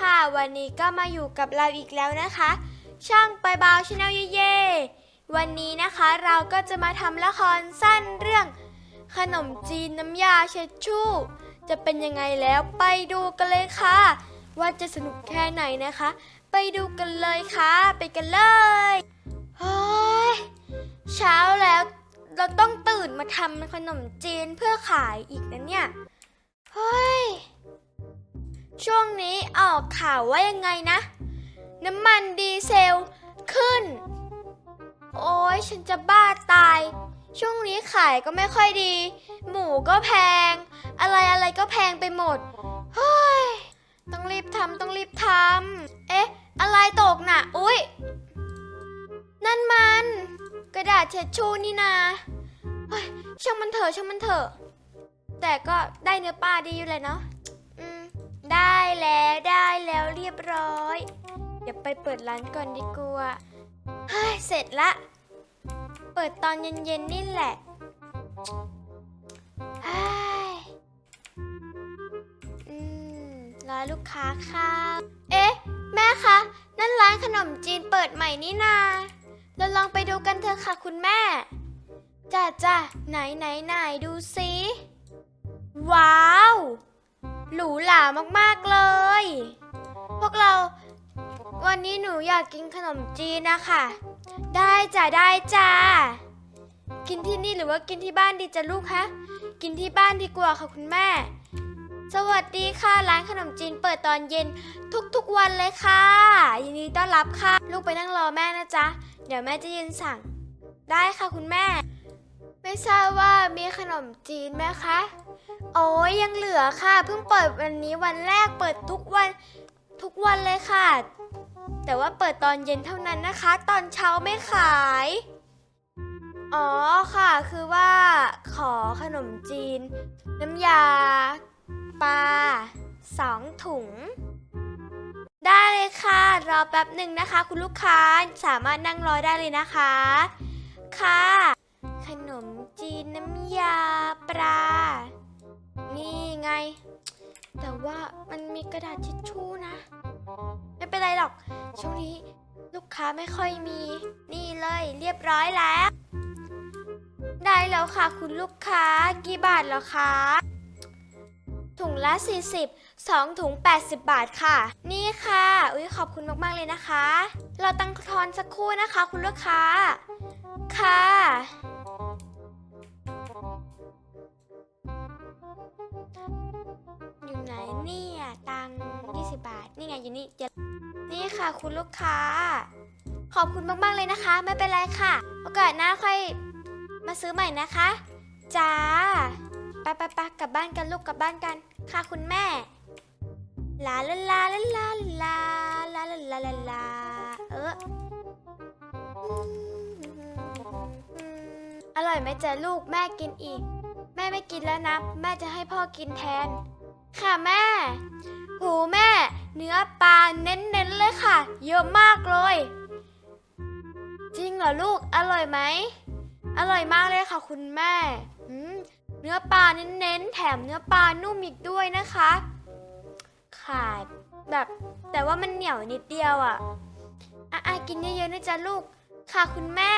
ค่ะ วันนี้ก็มาอยู่กับเราอีกแล้วนะคะ ช่างไปบาวชาแนลเย่ๆวันนี้นะคะเราก็จะมาทำละครสั้นเรื่อง ขนมจีนน้ำยาเช็ดชู่ จะเป็นยังไงแล้วไปดูกันเลยค่ะ ว่าจะสนุกแค่ไหนนะคะ ไปดูกันเลยค่ะ ไปกันเลยเฮ้ยเช้าแล้วเราต้องตื่นมาทำขนมจีนเพื่อขายอีกนะเนี่ยเฮ้ย ช่วงนี้ออกข่าวว่ายังไงนะ น้ำมันดีเซลขึ้น โอ้ยฉันจะบ้าตาย ช่วงนี้ขายก็ไม่ค่อยดี หมูก็แพง อะไรอะไรก็แพงไปหมด เฮ้ย ต้องรีบทำต้องรีบทำเอ๊ะ อะไรตกน่ะ อุ๊ย นั่นมัน กระดาษเช็ดชูนี่นาเฮ้ยช่างมันเถอะช่างมันเถอะ แต่ก็ได้เนื้อปลาดีอยู่เลยเนาะ ได้แล้วได้แล้วเรียบร้อย เดี๋ยวไปเปิดร้านก่อนดีกว่าเฮ้ยเสร็จละ เปิดตอนเย็นๆนี่แหละเฮ้ยอืมรอลูกค้าค่ะเอ๊ะ แม่คะ นั่นร้านขนมจีนเปิดใหม่นี่นา เราลองไปดูกันเถอะค่ะคุณแม่ จ้าจ้าไหนไหนไหนดูสิ ว้าว หรูหรามากๆเลย พวกเราวันนี้หนูอยากกินขนมจีนนะคะ ได้จ้ะได้จ้ากินที่นี่หรือว่ากินที่บ้านดีจ้ะลูกคะกินที่บ้านดีกว่าค่ะคุณแม่ สวัสดีค่ะร้านขนมจีนเปิดตอนเย็นทุกๆวันเลยค่ะ ยินดีต้อนรับค่ะ ลูกไปนั่งรอแม่นะจ๊ะ เดี๋ยวแม่จะยืนสั่ง ได้ค่ะคุณแม่ ไม่ทราบว่ามีขนมจีนไหมคะ โอ้ยยังเหลือค่ะ เพิ่งเปิดวันนี้วันแรกเปิดทุกวันทุกวันเลยค่ะ แต่ว่าเปิดตอนเย็นเท่านั้นนะคะ ตอนเช้าไม่ขาย อ๋อค่ะคือว่าขอขนมจีน น้ำยาปลาสองถุง ได้เลยค่ะ รอแป๊บหนึ่งนะคะ คุณลูกค้าสามารถนั่งรอได้เลยนะคะ ค่ะ ขนมจีนน้ำยาปลา นี่ไง แต่ว่ามันมีกระดาษทิชชู่นะ ไม่เป็นไรหรอก ช่วงนี้ลูกค้าไม่ค่อยมี นี่เลยเรียบร้อยแล้ว ได้แล้วค่ะคุณลูกค้า กี่บาทแล้วคะ ถุงละ 40 2 ถุง 80 บาทค่ะ นี่ค่ะ อุ้ยขอบคุณมาก ๆ เลยนะคะ เราตั้งทอนสักครู่นะคะ คุณลูกค้า ค่ะ อยู่ไหนเนี่ยตังค์20บาท นี่ไงอยู่นี่เดี๋ยวนี่ค่ะคุณลูกค้า ขอบคุณมาก ๆ เลยนะคะ ไม่เป็นไรค่ะ โอกาสหน้าค่อยมาซื้อใหม่นะคะจ้าไปไปไปกลับบ้านกันลูกกลับบ้านกัน ค่ะคุณแม่ลาลาลาลาลาลาลาลาลาลาลาเอออร่อยไหมจ๊ลูกแม่กินอีก แม่ไม่กินแล้วนะ แม่จะให้พ่อกินแทน ค่ะแม่ หูแม่ เนื้อปลาเน้นๆเลยค่ะ เยอะมากเลย จริงเหรอลูก อร่อยไหม อร่อยมากเลยค่ะคุณแม่มเนื้อปลาเน้นๆ แถมเนื้อปลานุ่มอีกด้วยนะคะ ขาดแบบแต่ว่ามันเหนียวนิดเดียวอะอะอะกินเยอะๆนะจ๊ะลูก ค่ะคุณแม่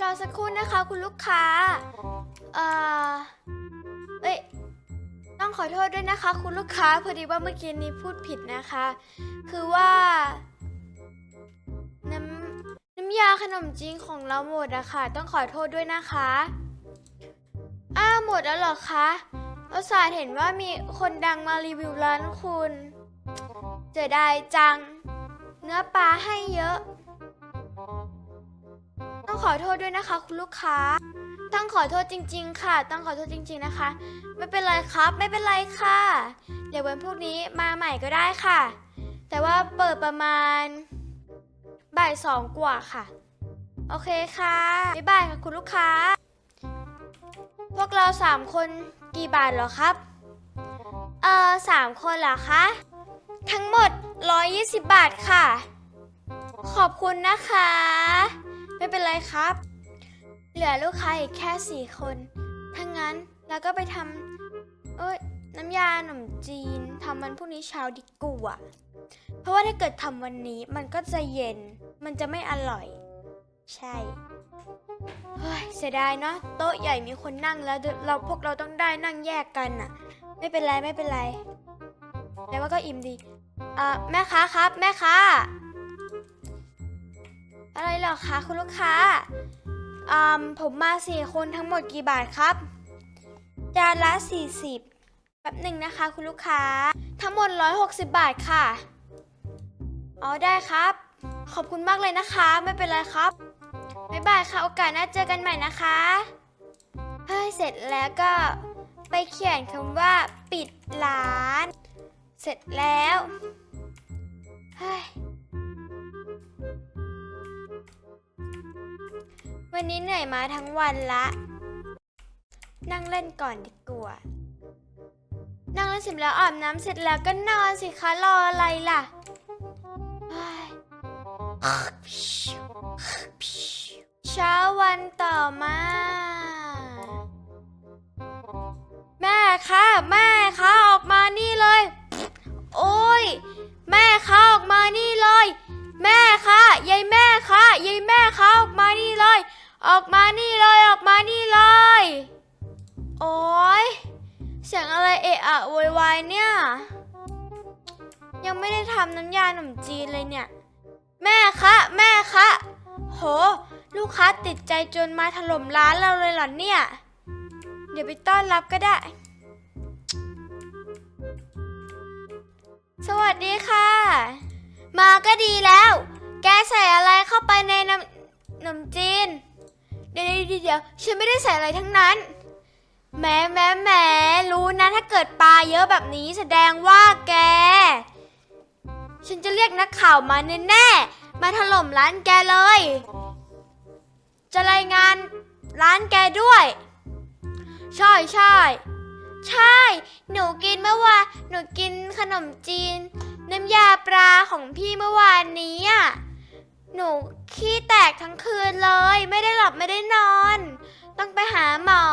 รอสักครู่นะคะคุณลูกค้า เอ่อ เอ้ย ต้องขอโทษด้วยนะคะ คุณลูกค้าพอดีว่าเมื่อกี้นี้พูดผิดนะคะ คือว่า น้ำน้ำยาขนมจีนของเราหมดอะค่ะ ต้องขอโทษด้วยนะคะ อ้าวหมดแล้วเหรอคะอุตส่าห์เห็นว่ามีคนดังมารีวิวร้านคุณเสียดายจัง เนื้อปลาให้เยอะ ขอโทษด้วยนะคะ คุณลูกค้าต้องขอโทษจริง ๆ ค่ะต้องขอโทษจริง ๆนะคะ ไม่เป็นไรครับ ไม่เป็นไรค่ะ เดี๋ยววันพวกนี้มาใหม่ก็ได้ค่ะ แต่ว่าเปิดประมาณบ่ายสองกว่าค่ะ โอเคค่ะบ๊ายบายค่ะคุณลูกค้า พวกเราสามคนกี่บาทเหรอครับ เอ่อสามคนเหรอคะ ทั้งหมด 120 บาทค่ะ ขอบคุณนะคะ ไม่เป็นไรครับ เหลือลูกค้าอีกแค่สี่คนถ้างั้นเราก็ไปทำเอ้ยน้ำยาขนมจีนทำวันพรุ่งนี้เช้าดีกว่าเพราะว่าถ้าเกิดทำวันนี้มันก็จะเย็น มันจะไม่อร่อย ใช่เฮ้ยเสียดายเนาะโต๊ะใหญ่มีคนนั่งแล้วเราพวกเราต้องได้นั่งแยกกันน่ะไม่เป็นไรไม่เป็นไรแต่ว่าก็อิ่มดีอ่าแม่ค้าครับ แม่ค้า อะไรหรอคะคุณลูกค้าอ่าผมมาสี่คนทั้งหมดกี่บาทครับ จานละ 40แป๊บหนึ่งนะคะ คุณลูกค้า ทั้งหมด 160 บาทค่ะ อ๋อได้ครับ ขอบคุณมากเลยนะคะ ไม่เป็นไรครับ บ๊ายบายค่ะ โอกาสหน้าเจอกันใหม่นะคะเฮ้ยเสร็จแล้วก็ไปเขียนคำว่าปิดร้าน เสร็จแล้ว วันนี้เหนื่อยมาทั้งวันละ นั่งเล่นก่อนดีกว่า นั่งเล่นเสร็จแล้วอาบน้ำเสร็จแล้วก็นอนสิคะรออะไรล่ะเช้าวันต่อมา แม่คะแม่คะ ออกมานี่เลยออกมานี่เลย โอ้ยเสียงอะไรเอะอะโวยวายเนี่ย ยังไม่ได้ทำน้ำยาขนมจีนเลยเนี่ย แม่คะแม่คะ โห ลูกค้าติดใจจนมาถล่มร้านเราเลยเหรอเนี่ย เดี๋ยวไปต้อนรับก็ได้ สวัสดีค่ะ มาก็ดีแล้ว แกใส่อะไรเข้าไปในน้ำขนมจีน ดี๋ยวเดี๋ยวเดี๋ยวฉันไม่ได้ใส่อะไรทั้งนั้นแหมแหมแหมรู้นะถ้าเกิดปลาเยอะแบบนี้แสดงว่าแก ฉันจะเรียกนักข่าวมาแน่ๆมาถล่มร้านแกเลย จะรายงานร้านแกด้วย ใช่ใช่ใช่ หนูกินเมื่อวานหนูกินขนมจีน น้ำยาปลาของพี่เมื่อวานนี้อะหนู ขี้แตกทั้งคืนเลย ไม่ได้หลับไม่ได้นอน ต้องไปหาหมอ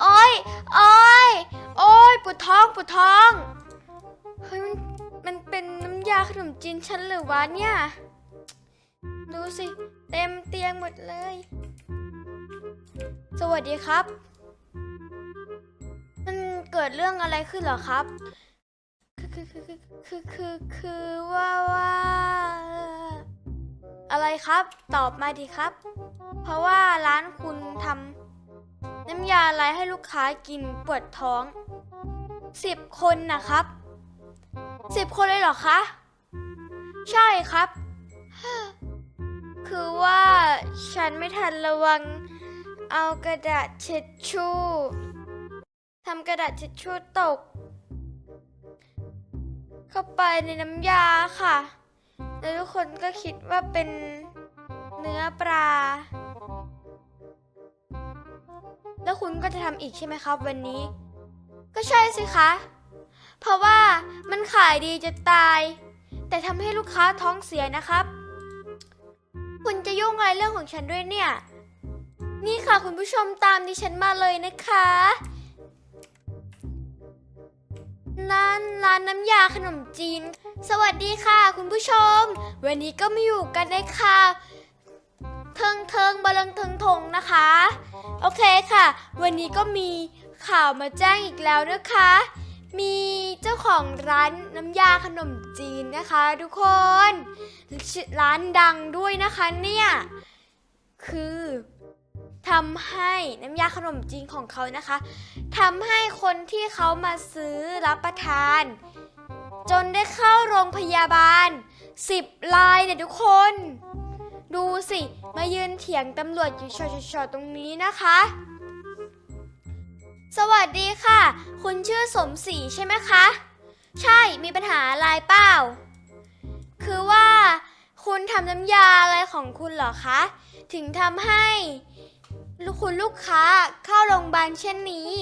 โอ้ยโอ้ยโอ้ยปวดท้องปวดท้องเฮ้ยมันมันเป็นน้ำยาขนมจีนฉันหรือวะเนี่ย ดูสิ เต็มเตียงหมดเลย สวัสดีครับ มันเกิดเรื่องอะไรขึ้นเหรอครับ คือคือคือคือคือคือว่าว่า อะไรครับ ตอบมาดีครับ เพราะว่าร้านคุณทำน้ำยาอะไรให้ลูกค้ากินปวดท้องสิบคนนะครับสิบคนเลยเหรอคะ ใช่ครับ คือว่าฉันไม่ทันระวัง เอากระดาษเช็ดชู่ทำกระดาษเช็ดชู่ตก เข้าไปในน้ำยาค่ะ แล้วทุกคนก็คิดว่าเป็นเนื้อปลา แล้วคุณก็จะทำอีกใช่ไหมครับ วันนี้ ก็ใช่สิคะ เพราะว่ามันขายดีจะตาย แต่ทำให้ลูกค้าท้องเสียนะครับ คุณจะยุ่งอะไรเรื่องของฉันด้วยเนี่ย นี่ค่ะคุณผู้ชมตามดิฉันมาเลยนะคะ นั่นร้านน้ำยาขนมจีน สวัสดีค่ะ คุณผู้ชม วันนี้ก็มาอยู่กันในค่ะเทิงเทิงบลังเทิงทงนะคะ โอเคค่ะ วันนี้ก็มีข่าวมาแจ้งอีกแล้วนะคะ มีเจ้าของร้านน้ำยาขนมจีนนะคะ ทุกคน ร้านดังด้วยนะคะเนี่ย คือ ทำให้น้ำยาขนมจีนของเขานะคะทำให้คนที่เขามาซื้อรับประทาน จนได้เข้าโรงพยาบาล 10รายเนี่ยทุกคน ดูสิ มายืนเถียงตำรวจอยู่ชอๆๆตรงนี้นะคะ สวัสดีค่ะ คุณชื่อสมศรีใช่ไหมคะ ใช่มีปัญหาอะไรเปล่าคือว่าคุณทำน้ำยาอะไรของคุณเหรอคะ ถึงทำให้ ลูกคุณลูกค้าเข้าโรงพยาบาลเช่นนี้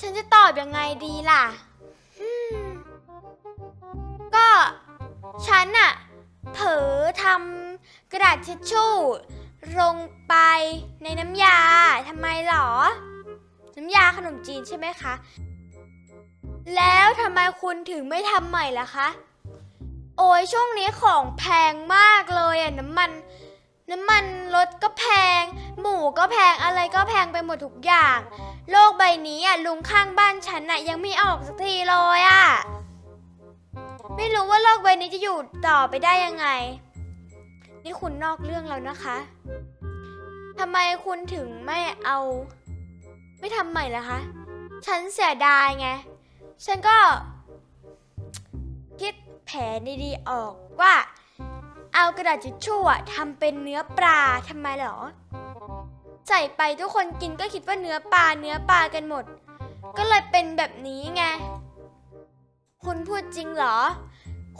ฉันจะตอบยังไงดีล่ะ ก็ฉันอะเผลอทำกระดาษเช็ดชู่ลงไปในน้ำยาทำไมหรอ น้ำยาขนมจีนใช่ไหมคะ แล้วทำไมคุณถึงไม่ทำใหม่ล่ะคะ โอ้ยช่วงนี้ของแพงมากเลยอะน้ำมัน น้ำมันรถก็แพง หมูก็แพงอะไรก็แพงไปหมดทุกอย่าง โลกใบนี้อะลุงข้างบ้านฉันอะยังไม่ออกสักทีเลยอะ ไม่รู้ว่าโลกใบนี้จะอยู่ต่อไปได้ยังไง นี่คุณนอกเรื่องแล้วนะคะทำไมคุณถึงไม่เอา ไม่ทำใหม่ล่ะคะ ฉันเสียดายไง ฉันก็ คิดแผนดีๆออกว่า เอากระดาษทิชชู่อะทำเป็นเนื้อปลาทำไมเหรอ ใส่ไปทุกคนกินก็คิดว่าเนื้อปลาเนื้อปลากันหมด ก็เลยเป็นแบบนี้ไง คุณพูดจริงเหรอ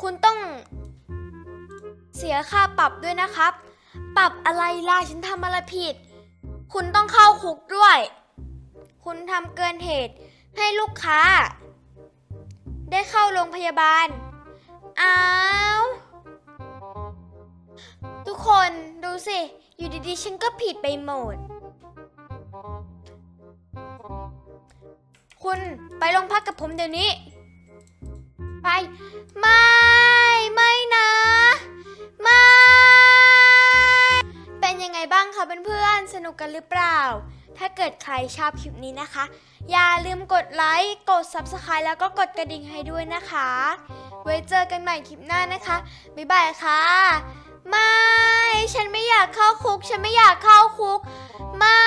คุณต้อง เสียค่าปรับด้วยนะครับ ปรับอะไรล่ะฉันทำอะไรผิด คุณต้องเข้าคุกด้วย คุณทำเกินเหตุให้ลูกค้า ได้เข้าโรงพยาบาล อ้าว คนดูสิ อยู่ดีๆ ฉันก็ผิดไปหมด คุณไปโรงพักกับผมเดี๋ยวนี้ ไป ไม่ ไม่นะ ไม่ เป็นยังไงบ้างคะเพื่อนๆ สนุกกันหรือเปล่า ถ้าเกิดใครชอบคลิปนี้นะคะ อย่าลืมกดไลค์ กด Subscribe แล้วก็กดกระดิ่งให้ด้วยนะคะ ไว้เจอกันใหม่คลิปหน้านะคะ บ๊ายบายค่ะ ไม่ ฉันไม่อยากเข้าคุก ฉันไม่อยากเข้าคุก ไม่